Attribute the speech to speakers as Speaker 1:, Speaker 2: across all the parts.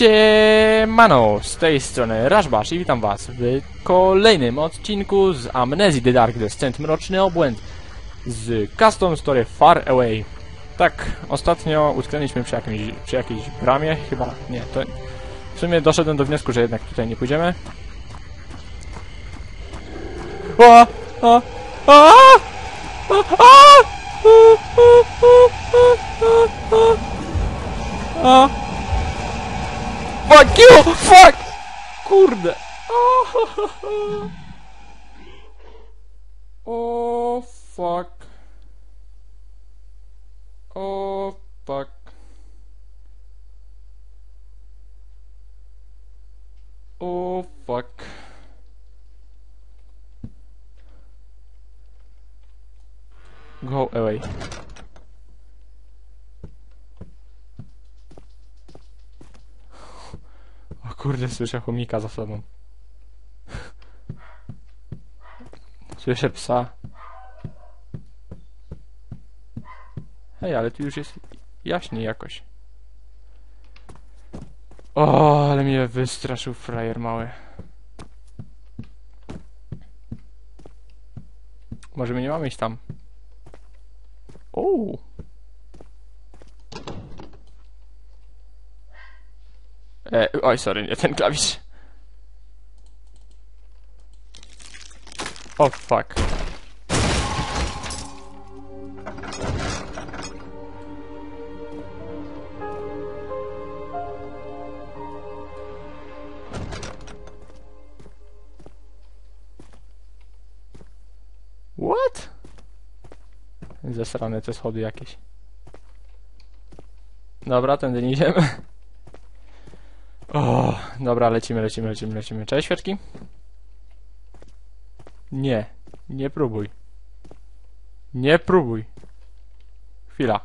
Speaker 1: Siemano, z tej strony Rashbash i witam was w kolejnym odcinku z Amnesia The Dark Descent Mroczny Obłęd z Custom Story Far Away. Tak, ostatnio utknęliśmy przy, jakimś, przy jakiejś bramie, chyba, nie, to... W sumie doszedłem do wniosku, że jednak tutaj nie pójdziemy. O! O! O! O! O! O! Oh, fuck you! Fuck! Kurde! O fuck. O fuck. O fuck. Go away. Kurde, słyszę chomika za sobą. Słyszę psa. Hej, ale tu już jest jaśniej jakoś. O, ale mnie wystraszył frajer mały. Może my nie mamy iść tam. Ooo. E, oj, sorry, nie ten klawisz. O, fuck. What? Zesrane te schody jakieś. Dobra, tędy nie idziemy. O, dobra, lecimy, lecimy, lecimy, lecimy. Cześć, świeczki? Nie, nie próbuj. Nie próbuj. Chwila.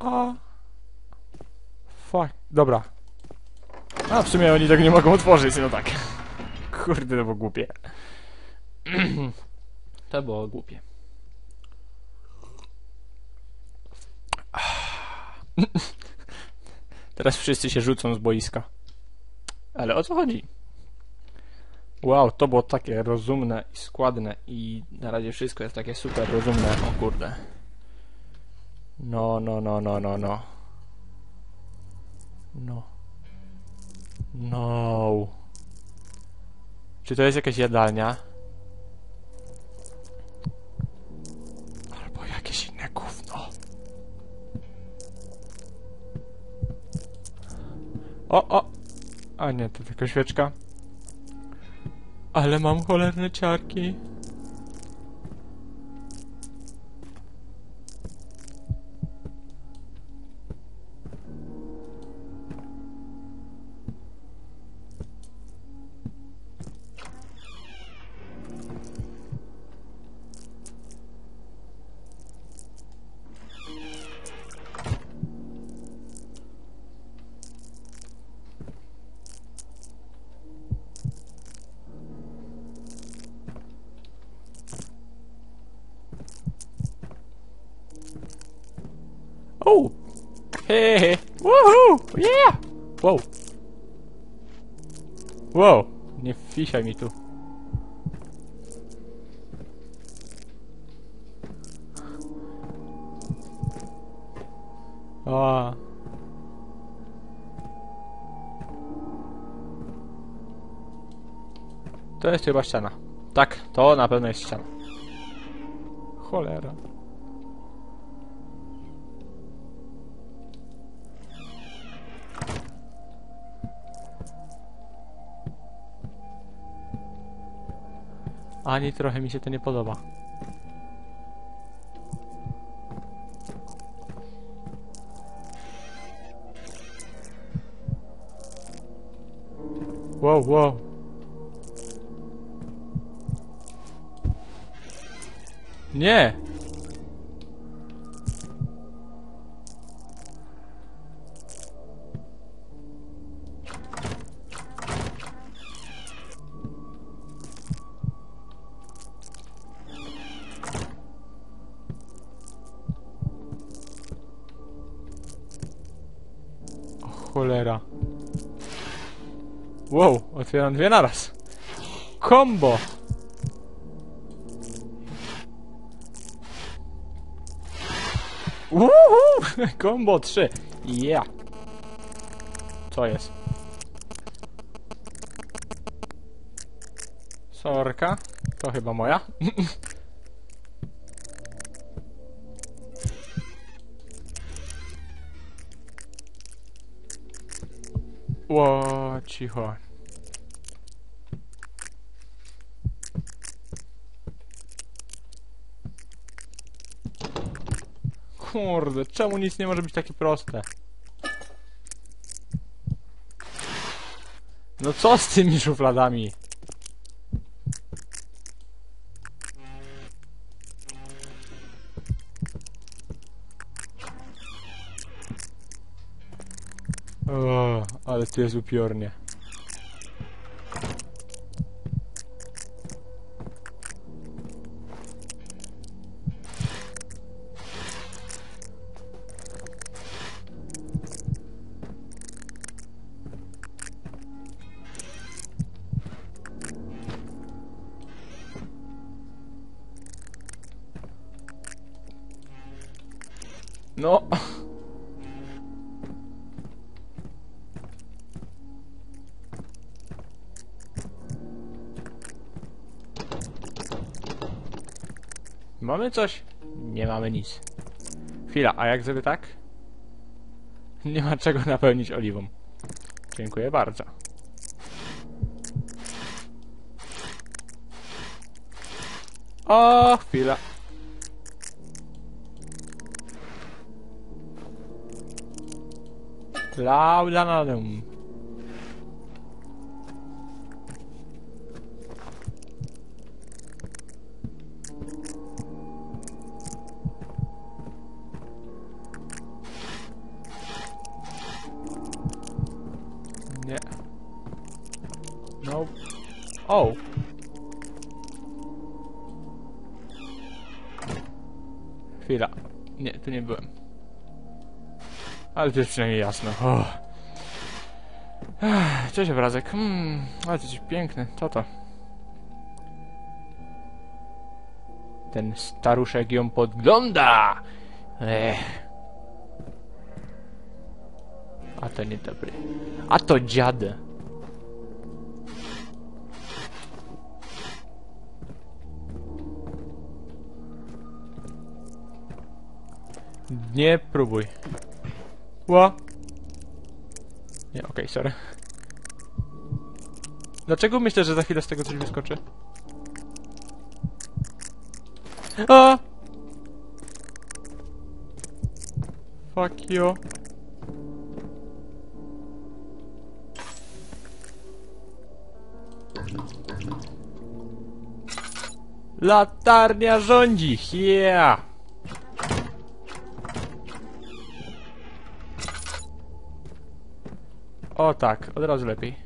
Speaker 1: A. Fuck, dobra. A, w sumie oni tego nie mogą otworzyć, no tak. Kurde, to było głupie. to było głupie. Teraz wszyscy się rzucą z boiska. Ale o co chodzi? Wow, to było takie rozumne i składne i na razie wszystko jest takie super rozumne. O kurde. No, no, no, no, no, no. No. No. Czy to jest jakaś jadalnia? O, o! A nie, to tylko świeczka. Ale mam cholerne ciarki. Hey, Woohoo! Yeah! Wow! Wow! Nie wisiaj mi tu. A. To jest chyba ściana. Tak, to na pewno jest ściana. Cholera. Ani trochę mi się to nie podoba. Wow, wow. Nie! Cholera. Wow, otwieram dwie naraz. Combo! Uhu! Combo 3. Yeah. Co jest? Sorka. To chyba moja. Ło, cicho. Kurde, czemu nic nie może być takie proste? No co z tymi szufladami? Ale tu jest. No. Mamy coś? Nie mamy nic. Chwila, a jak zrobię tak? Nie ma czego napełnić oliwą. Dziękuję bardzo. O, chwila. Laudanum. Nie, byłem. Ale to jest przynajmniej jasno. O. Ech, Cześć obrazek. Hmm, ale to coś piękny. Co to? Ten staruszek ją podgląda! Ech. A to nie dobry. A to dziad. Nie próbuj. Ła. Nie, okej, sorry. Dlaczego myślę, że za chwilę z tego coś wyskoczy? A! Fuck you. Latarnia rządzi! Yeah! O tak, od razu lepiej.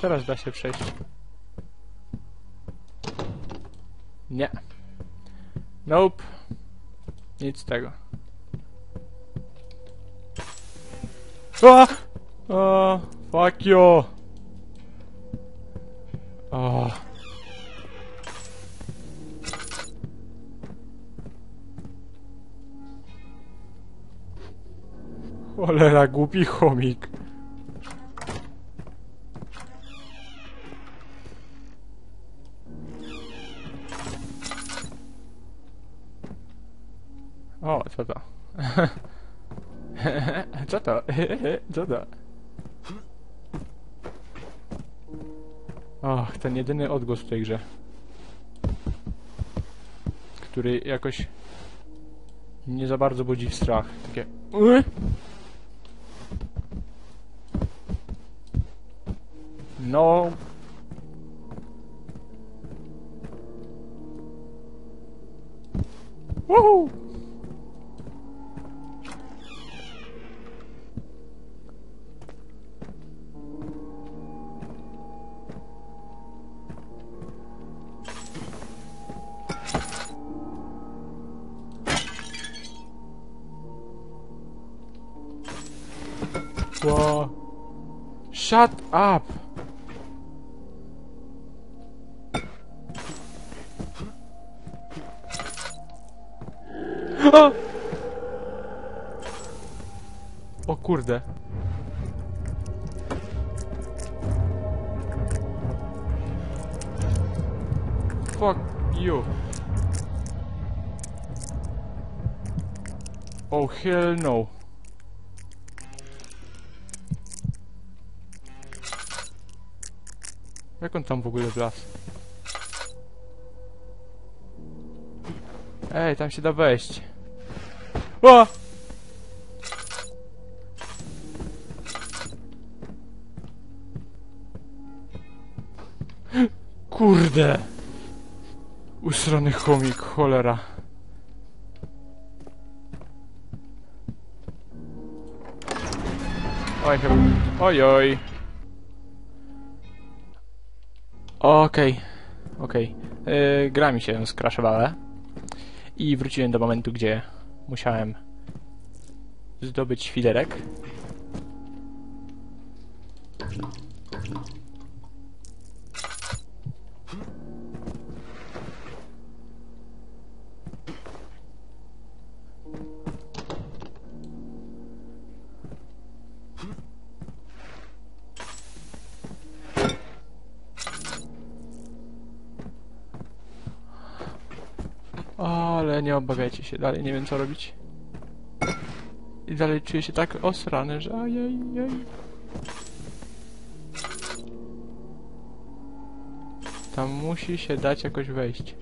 Speaker 1: Teraz da się przejść. Nie. Nope. Nic z tego. A! A! Fuck you! O. Cholera, głupi chomik. To? co to? Och, ten jedyny odgłos w tej grze. Który jakoś Nie za bardzo budzi strach. Takie... No... Woohoo! Shut up! O! o kurde. Fuck you. Oh hell no. Jak on tam w ogóle wlazł? Ej, tam się da wejść. O! Kurde! Usrany chomik, cholera. Oj, chyba... Oj, oj. Okej, okej. Yy, gra mi się skraszowała. I wróciłem do momentu, gdzie musiałem zdobyć świderek. Obawiajcie się, dalej nie wiem co robić. I dalej czuję się tak osrany, że ajajaj. Tam musi się dać jakoś wejść.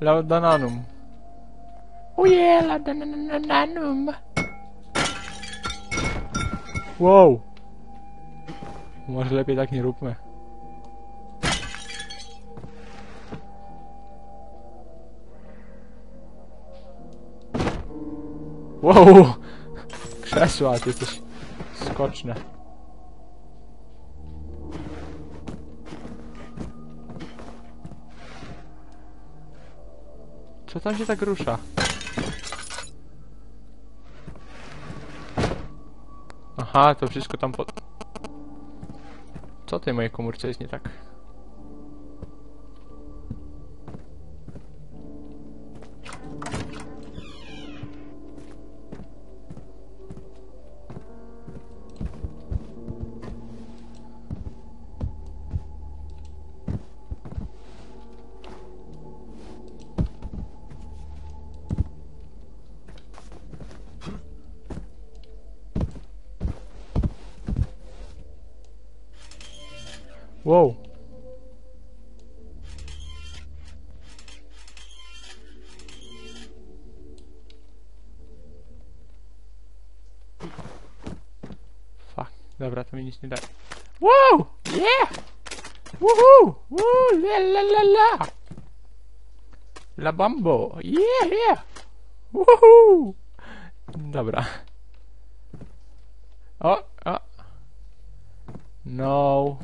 Speaker 1: Laudananum. Ojej, laudananum. Wow. Może lepiej tak nie róbmy. Wow! Krzesła, ty jesteś skoczne. Co tam się tak rusza? Aha, to wszystko tam pod... Co tej mojej komórce jest nie tak? Wow. Fuck. Dobra, to mi nic nie daje. Wow! Yeah! Woohoo! Woo! La la la la! La bambo! Yeah! Yeah! Woohoo! Dobra. O! O! No.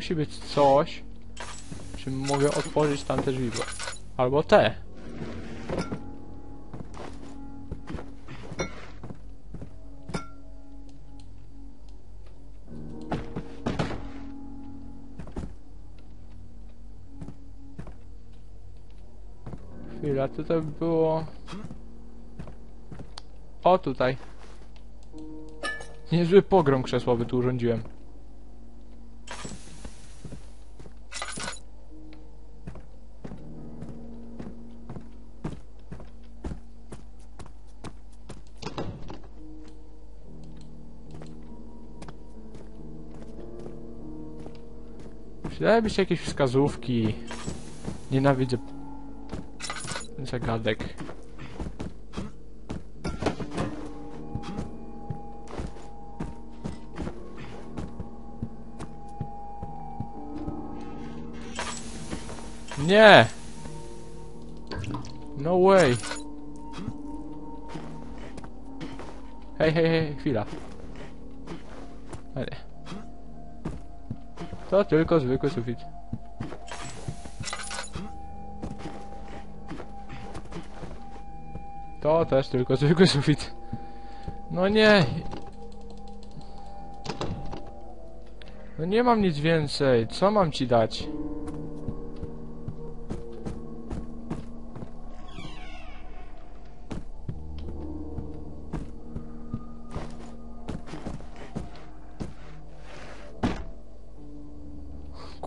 Speaker 1: musi być coś, czym mogę otworzyć tamte drzwi. Albo te. Chwila, co było? O, tutaj. Niezły pogrom krzesłowy tu urządziłem. Się jakieś wskazówki. Nienawidzę zagadek. Nie! No way! Hej, hej, hej, chwila. Ale. To tylko zwykły sufit. To też tylko zwykły sufit. No nie. No nie mam nic więcej. Co mam ci dać?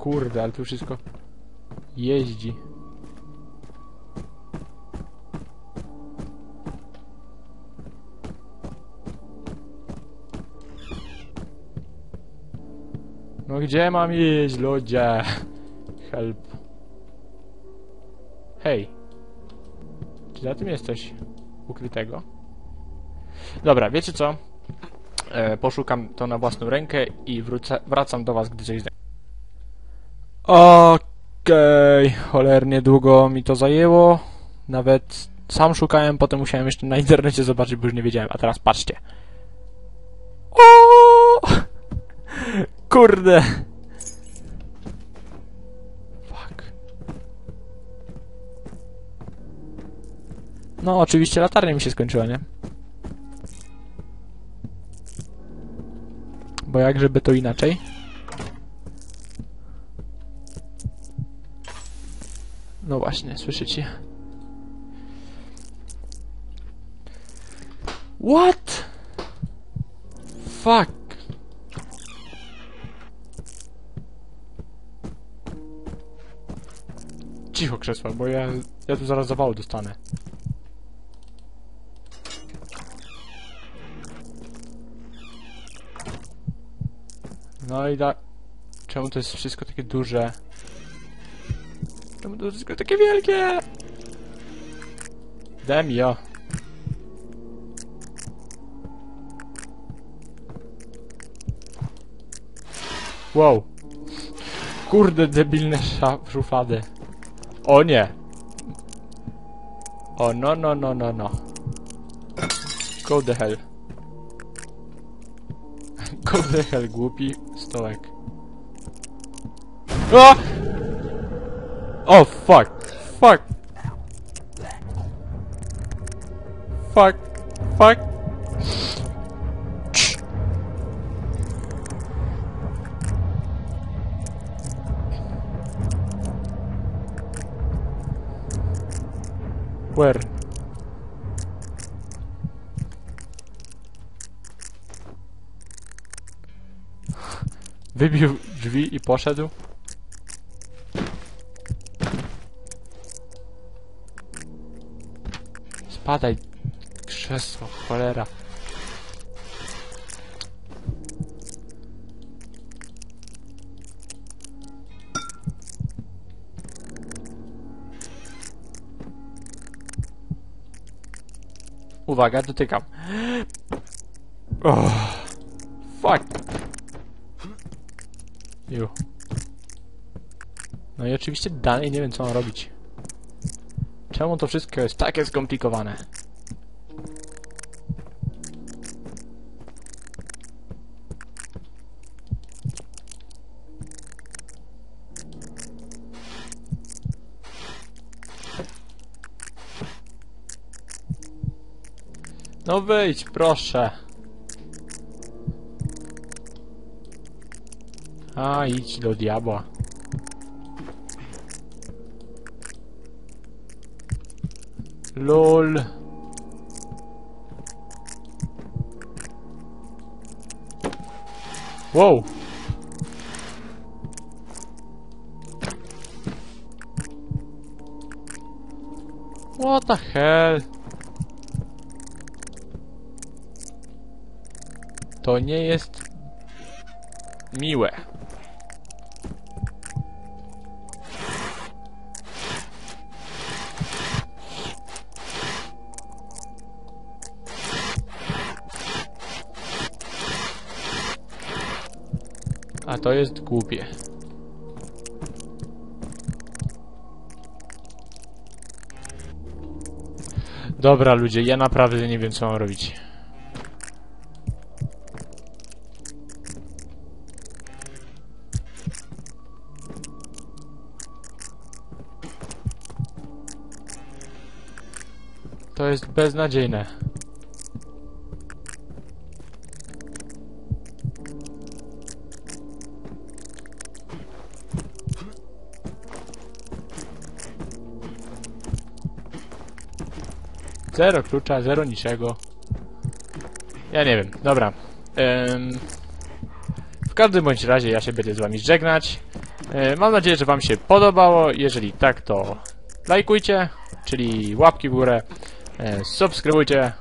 Speaker 1: Kurde, ale tu wszystko jeździ. No gdzie mam iść, ludzie? Help. Hej. Czy za tym jesteś ukrytego? Dobra, wiecie co? E, poszukam to na własną rękę i wrócę, wracam do was, gdy coś. Okej, cholernie długo mi to zajęło. Nawet sam szukałem, potem musiałem jeszcze na internecie zobaczyć, bo już nie wiedziałem. A teraz patrzcie. O! Kurde! Fuck. No, oczywiście latarnia mi się skończyła, nie? Bo jak żeby to inaczej? No właśnie, słyszycie? What? Fuck. Cicho krzesła, bo ja, ja tu zaraz zawału dostanę. No i da... Czemu to jest wszystko takie duże? To wszystko takie wielkie? Demio. Wow. Kurde, debilne szuflady. O nie. O no, no, no, no, no. Go the hell. Go the hell, głupi stołek. A! Oh fuck! Fuck! Fuck! Fuck! Where? Wybił drzwi i poszedł. Spadaj, krzesło, cholera. Uwaga, dotykam. Oh, fuck. Ju. No i oczywiście dalej nie wiem co mam robić. Czemu to wszystko jest takie skomplikowane? No wyjdź, proszę. A, idź do diabła. LOL. Wow. What the hell? To nie jest miłe. A to jest głupie. Dobra ludzie, ja naprawdę nie wiem co mam robić. To jest beznadziejne. Zero klucza, zero niczego. Ja nie wiem, dobra. Em, w każdym bądź razie ja się będę z wami żegnać. E, mam nadzieję, że wam się podobało. Jeżeli tak, to lajkujcie, czyli łapki w górę. E, subskrybujcie,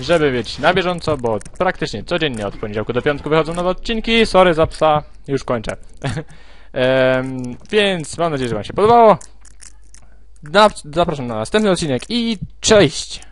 Speaker 1: żeby być na bieżąco, bo praktycznie codziennie od poniedziałku do piątku wychodzą nowe odcinki. Sorry za psa, już kończę. Więc mam nadzieję, że wam się podobało. Zapraszam na następny odcinek i cześć!